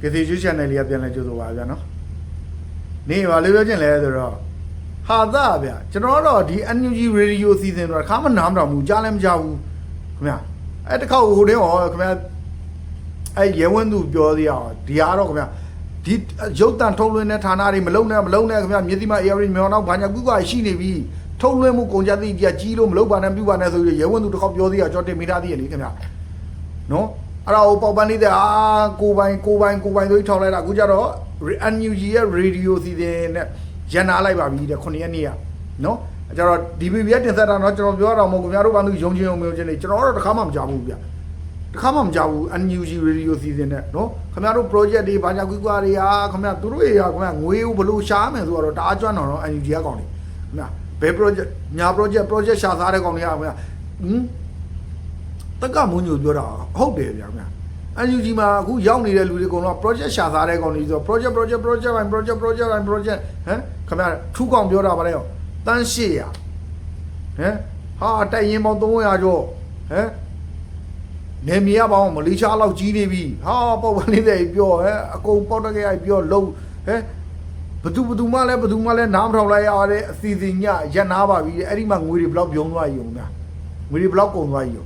ကစီယူ channel လေးကပြန်လဲကြိုးဆိုပါဗျာနော်နေပါလေပြောချင်လဲဆိုတော့ဟာသားဗျာကျွန်တော်တော့ဒီ NUG radio season တော့ခါမှနားမတော်ဘူးကြားလည်းမကြားဘူးခင်ဗျာအဲ့တစ်ခေါက်ဟိုတင်းဟောခင်ဗျာအဲ့ရဲဝင်းသူပြောသေးအောင်ဒီအားတော့ခင်ဗျာဒီရုပ်တန်ထုတ်လွှင့်တဲ့ဌာနတွေမလုံနဲ့မလုံနဲ့ခင်ဗျာမြစ်တိမ area မြောင်နောက်ဘာညာကုကရှိနေပြီထုတ်လွှင့်မှုကုန်ကြသိကြကြီးလို့မလုံပါနဲ့ပြုပါနဲ့ဆိုပြီးရဲဝင်းသူတစ်ခေါက်ပြောသေးအောင်ကြောတင်မိသားသေးရလေခင်ဗျာနော် အဲ့ဒါကိုပေါက်ပန်းနေတဲ့အာကိုပိုင်ကိုပိုင်ကိုပိုင်ဆိုပြီးထောက်လိုက်တာအခုကျတော့ NUG ရဲ့ radio စီစဉ်နဲ့ရန်နာလိုက်ပါပြီတဲ့9ရက်နေ့ကနော်အဲ့ကျတော့ DBB တင်ဆက်တာတော့ကျွန်တော်ပြောတာမဟုတ်ဘူးခင်ဗျားတို့ဘာလို့ယုံချင်းယုံမယုံချင်းနေကျွန်တော်တော့တစ်ခါမှမကြားဘူးဗျတစ်ခါမှမကြားဘူး NUG radio စီစဉ်နဲ့နော်ခင်ဗျားတို့ project တွေဘာညာကွီကွာတွေဟာခင်ဗျားသူတို့တွေကခင်ဗျားငွေကိုဘလို့ရှားမယ်ဆိုတော့တအားကျွမ်းတော့ NUG ကကောင်းတယ်ခင်ဗျာဘယ် project ညာ project project ရှာစားတဲ့ကောင်တွေကခင်ဗျာဟင် တက်ကမွန်းညိုပြောတာဟုတ်တယ်ဗျာခင်ဗျာ NUG မှာအခုရောက်နေတဲ့လူတွေအကုန်လုံး project ရှာစားတဲ့ကောင်တွေဆို project project project ဘိုင် project project ဘိုင် project ဟမ်ခင်ဗျာထူးကောင်ပြောတာပါလေတန်း800ဟမ်ဟာတိုက်ရင်ပေါင်း300ကျော်ဟမ်နေမီရပေါင်းမလေးရှားလောက်ကြီးနေပြီဟာပေါ့ပါနေတဲ့ပြောဟမ်အကုန်ပေါက်တကယ်ပြောလုံးဟမ်ဘသူဘသူမှလည်းဘသူမှလည်းနားမထောင်လိုက်ရတဲ့အစီအစဉ်ညရက်နာပါပြီအဲ့ဒီမှာငွေတွေဘလောက်ပြုံးသွားရုံများငွေတွေဘလောက်ကုန်သွားရုံ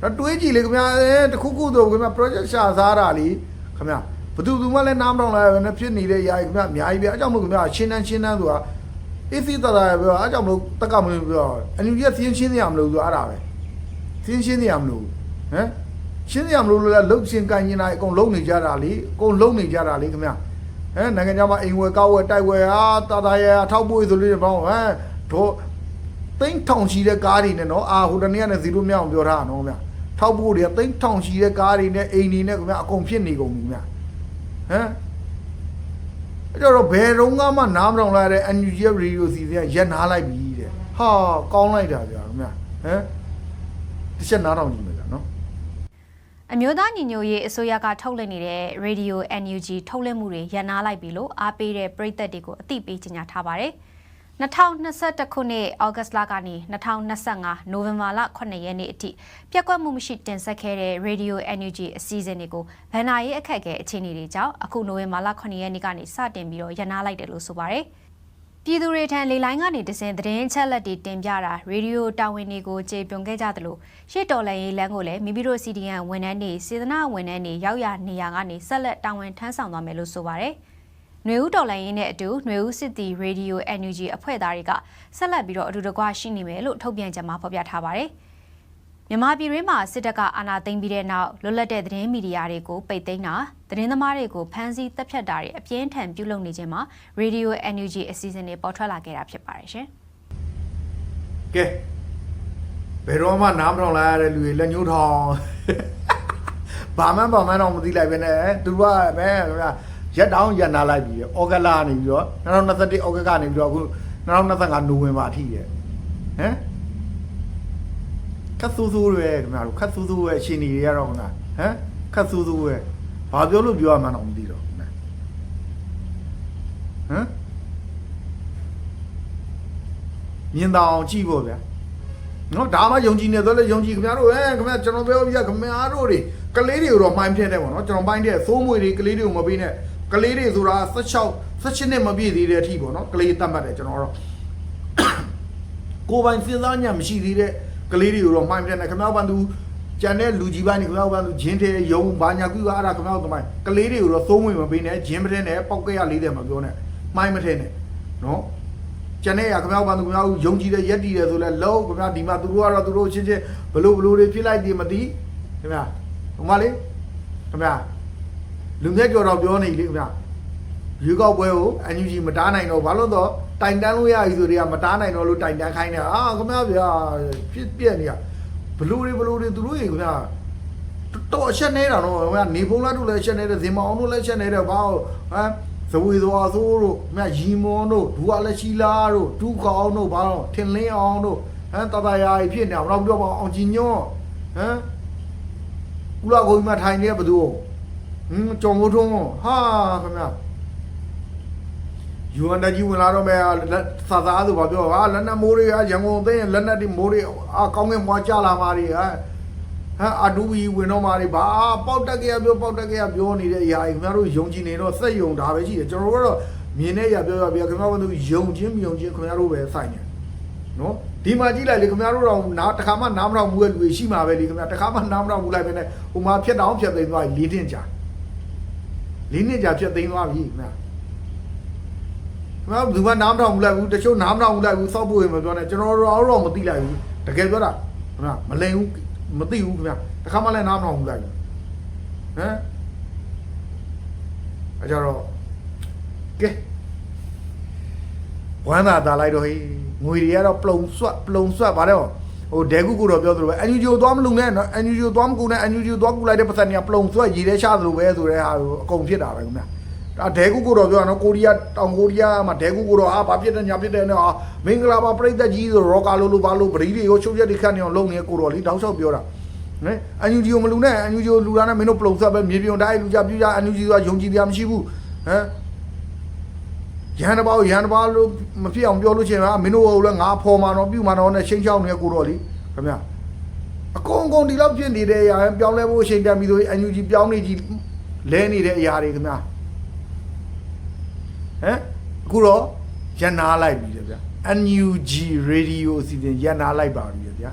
တော့တွေးကြည့်လေခင်ဗျာအဲတခုခုတော့ခင်ဗျာ project ရှာစားတာလीခင်ဗျာဘသူသူမှလည်းနားမတော့လာပဲနဲ့ဖြစ်နေတဲ့ຢာကြီးခင်ဗျာအများကြီးပဲအဲကြောင့်မို့ခင်ဗျာရှင်းတန်းရှင်းတန်းဆိုတာအေးစီတတာပဲအဲကြောင့်မို့တက်ကမလို့ပြောအန်ယူရဲ့သင်းရှင်းနေရမလို့ဆိုအဲ့ဒါပဲသင်းရှင်းနေရမလို့ဟမ်ရှင်းနေရမလို့လည်းလုတ်ရှင်းကန်ရင်တာအကုန်လုံးနေကြတာလीအကုန်လုံးနေကြတာလीခင်ဗျာဟမ်နိုင်ငံခြားမှာအိမ်ဝယ်ကောက်ဝယ်တိုက်ဝယ်ဟာတာတာရထောက်ပွေးဆိုလို့ဘောင်းဟမ်တော့သိန်းထောင်ရှိတဲ့ကားတွေနဲ့နော်အာဟိုတနေ့ကလည်းဇီရိုမြောက်ပြောထားတာနော်ဗျာ ထောက်ဖို့တွေကသိန်းထောင်ရှိတဲ့ကားတွေနဲ့အိမ်တွေနဲ့ခင်ဗျာအကုန်ဖြစ်နေကုန်ပြီခင်ဗျာဟမ်အဲ့တော့ဘယ်တော့မှနားမတော်လာတဲ့ NUG radio စီစဉ်ကရက်နားလိုက်ပြီတဲ့ဟာကောင်းလိုက်တာဗျာခင်ဗျာဟမ်တစ်ချက်နားထောင်ကြည့်မယ်ဗျာနော်အမျိုးသားညီညွတ်ရေးအစိုးရကထုတ်လွှင့်နေတဲ့ Radio NUG ထုတ်လွှင့်မှုတွေရန်နာလိုက်ပြီလို့အားပေးတဲ့ပရိသတ်တွေကိုအသိပေးကြေညာထားပါတယ်။ 2021ခုနှစ်ဩဂတ်လကနေ2025နိုဝင်ဘာလ9ရက်နေ့အထိပြက်ကွက်မှုမရှိတင်ဆက်ခဲ့တဲ့ Radio NUG အစည်းအဝေးတွေကိုဗန်နာရေးအခက်အခဲအခြေအနေတွေကြောင့်အခုနိုဝင်ဘာလ9ရက်နေ့ကနေစတင်ပြီးတော့ရန်နာလိုက်တယ်လို့ဆိုပါတယ်။ပြည်သူတွေထံလေလိုင်းကနေတစင်သတင်းချက်လက်တွေတင်ပြတာရေဒီယိုတာဝန်တွေကိုကြေပွန်ခဲ့ကြသလိုရှစ်တော်လန်ရေးလမ်းကိုလည်းမိမိတို့ CDN ဝန်ထမ်းတွေစေတနာဝန်ထမ်းတွေရောက်ရနေရာကနေဆက်လက်တာဝန်ထမ်းဆောင်သွားမယ်လို့ဆိုပါတယ်။ ຫນွေဦးတော်လိုင်းရေးနဲ့အတူຫນွေဦးစစ်တီရေဒီယို NUG အဖွဲ့သားတွေကဆက်လက်ပြီးတော့အတူတကွရှိနေမယ်လို့ထုတ်ပြန်ကြမှာဖော်ပြထားပါတယ်။မြန်မာပြည်တွင်းမှာစစ်တပ်ကအာဏာသိမ်းပြီးတဲ့နောက်လွတ်လပ်တဲ့သတင်းမီဒီယာတွေကိုပိတ်သိမ်းတာသတင်းသမားတွေကိုဖမ်းဆီးတပ်ဖြတ်တာတွေအပြင်းထန်ပြုလုပ်နေခြင်းမှာ Radio NUG အစီအစဉ်တွေပေါ်ထွက်လာခဲ့တာဖြစ်ပါတယ်ရှင်။ ကဲဘယ်တော့မှနားမထောင်လာရတဲ့လူတွေလက်ညှိုးထောင်ဘာမှဘာမှတော့မသိလိုက်ပဲနဲ့သူကပဲခင်ဗျာ ရက်တောင်းရက်နာလိုက်ပြီဩဂလာနေပြီးတော့2021ဩဂကနေပြီးတော့အခု2025နိုဝင်ဘာအထိရဟမ်ခတ်ဆူဆူရဲခင်ဗျာတို့ခတ်ဆူဆူရဲအရှင်ကြီးတွေရတော့ခင်ဗျာဟမ်ခတ်ဆူဆူရဲဘာပြောလို့ပြောရမှန်းတော့မသိတော့ဘူးဟမ်မြင်တော့ကြည့်ဖို့ဗျာနော်ဒါမှယုံကြည်နေတော့လေယုံကြည်ခင်ဗျားတို့ဟဲ့ခင်ဗျာကျွန်တော်ပြောပြခင်ဗျားတို့တွေကလေးတွေကိုတော့မှိုင်းပြတဲ့ပေါ့နော်ကျွန်တော်ပိုင်းတဲ့သိုးမွေတွေကလေးတွေကိုမပေးနဲ့ ကလေးတွေဆိုတာ16 16နှစ်မပြည့်သေးတဲ့အထိပေါ့နော်ကလေးတတ်မှတ်တယ်ကျွန်တော်တော့ကိုယ်ပိုင်စဉ်းစားညံမရှိသေးတဲ့ကလေးတွေကိုတော့မှိုင်းပြတဲ့ခင်ဗျားဘန်သူကျန်တဲ့လူကြီးပိုင်းတွေခင်ဗျားဘန်သူဂျင်းတဲ့ယုံဘာညာကူအားဒါခင်ဗျားတို့တမိုင်းကလေးတွေကိုတော့သိုးမွေမပေးနဲ့ဂျင်းမတဲ့နဲ့ပောက်ကရလေးတယ်မပြောနဲ့မှိုင်းမထဲနဲ့နော်ကျန်တဲ့ရခင်ဗျားဘာသူခင်ဗျားယုံကြည်တဲ့ရက်တည်တယ်ဆိုလဲလုံးခင်ဗျားဒီမှာသူတို့ကတော့သူတို့ချင်းချင်းဘလို့ဘလို့တွေဖြစ်လိုက်တယ်မသိခင်ဗျာဟိုမလေးခင်ဗျာ လူငယ်ကြော်တော့ပြောနေလေခင်ဗျာရွေးကောက်ပွဲကိုအန်ယူဂျီမတားနိုင်တော့ဘာလို့တော့တိုင်တန်းလို့ရပြီဆိုတွေကမတားနိုင်တော့လို့တိုင်တန်းခိုင်းနေတာအာခင်ဗျာဗျာဖြစ်ပြက်နေရဘလို့တွေဘလို့တွေသူတို့ရေခင်ဗျာတော်အချက်နေတာတော့ခင်ဗျာနေဖုံးလာတို့လည်းအချက်နေတဲ့ဇင်မအောင်တို့လည်းအချက်နေတဲ့ဘာဟမ်ဇဝေသွားဆိုးတို့မြရီမွန်တို့ဒူအလက်ရှိလာတို့ဒူခေါအောင်တို့ဘာတော့ထင်လင်းအောင်တို့ဟမ်တတရာကြီးဖြစ်နေအောင်တော့ပြောပါအောင်ကြည်ညွန့်ဟမ်ကုလာကိုကြီးမှာထိုင်နေဘသူ ဟမ်ကြောင်မိုးထုံးဟာခင်ဗျာယူအန်တကြီးဝင်လာတော့မယ်သာသာဆိုဘာပြောဟာလက်နက်မိုးတွေကရန်ကုန်သိရင်လက်နက်တွေမိုးတွေအာကောင်းကင်မွားကြလာပါတွေဟာဟဟာအတူကြီးဝင်တော့မာတွေဘာပေါက်တက်ကြရပြောပေါက်တက်ကြရပြောနေတဲ့အရာကြီးခင်ဗျားတို့ယုံကြည်နေတော့စက်ယုံဒါပဲရှိတယ်ကျွန်တော်တို့ကတော့မြင်တဲ့အရာပြောရပြခင်ဗျားတို့ယုံချင်းမယုံချင်းခင်ဗျားတို့ပဲဆိုင်တယ်နော်ဒီမှာကြည့်လိုက်လေခင်ဗျားတို့တော့နားတစ်ခါမှနားမတော့ဘူးရဲ့လူတွေရှိမှာပဲလေခင်ဗျာတစ်ခါမှနားမတော့ဘူးလိုက်ပဲနဲ့ဟိုမှာဖြတ်တောင်းဖြတ်သိမ်းသွားပြီ၄နှစ်ကြာ ၄နှစ်ကြာဖြတ်သိမ်းသွားပြီခင်ဗျာခင်ဗျားဘယ်သူမှနားမထောင်ဘူးလိုက်ဘူးတချို့နားမထောင်ဘူးလိုက်ဘူးစောက်ဖို့ရမပြောနဲ့ကျွန်တော်တို့တော့မသိလိုက်ဘူးတကယ်ပြောတာခင်ဗျာမလိန်ဘူးမသိဘူးခင်ဗျာတခါမှလည်းနားမထောင်ဘူးလိုက်ဘူးဟမ်အကြတော့ကဲဝမ်းသာတာလိုက်တော့ဟေးငွေတွေကတော့ပလုံဆွတ်ပလုံဆွတ်ဗါတယ်ဟို ဒဲကုကိုတော့ပြောသလိုပဲအန်ယူဂျီကိုသွားမလုံနဲ့နော်အန်ယူဂျီကိုသွားမကူနဲ့အန်ယူဂျီကိုသွားကူလိုက်တဲ့ပတ်စံတွေကပလုံဆွတ်ရည်တဲ့ရှာသလိုပဲဆိုတဲ့ဟာကိုအကုန်ဖြစ်တာပဲခင်ဗျာဒါဒဲကုကိုတော့ပြောရနော်ကိုရီးယားတောင်ကိုရီးယားမှာဒဲကုကိုတော့အာဘာဖြစ်တယ်ညာဖြစ်တယ်နော်အာမင်္ဂလာပါပြိသက်ကြီးဆိုရောကာလိုလိုဘာလို့ပရိတွေရောချုပ်ရက်တွေခတ်နေအောင်လုပ်နေကိုတော်လေးတောက်လျှောက်ပြောတာနော်အန်ယူဂျီကိုမလူနဲ့အန်ယူဂျီကိုလူတာနဲ့မင်းတို့ပလုံဆက်ပဲမြေပြုံတိုင်းလူကြပြူကြအန်ယူဂျီကယုံကြည်တရားမရှိဘူးဟမ် ရန်တဘောရန်တဘောလို့မဖြစ်အောင်ပြောလို့ချင်းပါမင်းတို့ဟိုလည်းငါဖော်မှာတော့ပြုမှာတော့နဲ့ချင်းချောင်းနေကိုတော်လေးခင်ဗျာအကုန်အကုန်ဒီလောက်ဖြစ်နေတဲ့အရာပြောင်းလဲဖို့အချိန်တန်ပြီဆိုရင်အန်ယူဂျီပြောင်းနေကြီးလဲနေတဲ့အရာတွေခင်ဗျာဟမ်အခုတော့ရန်နာလိုက်ပြီလေဗျာ NUG radio အစီအစဉ်ရန်နာလိုက်ပါပြီလေဗျာ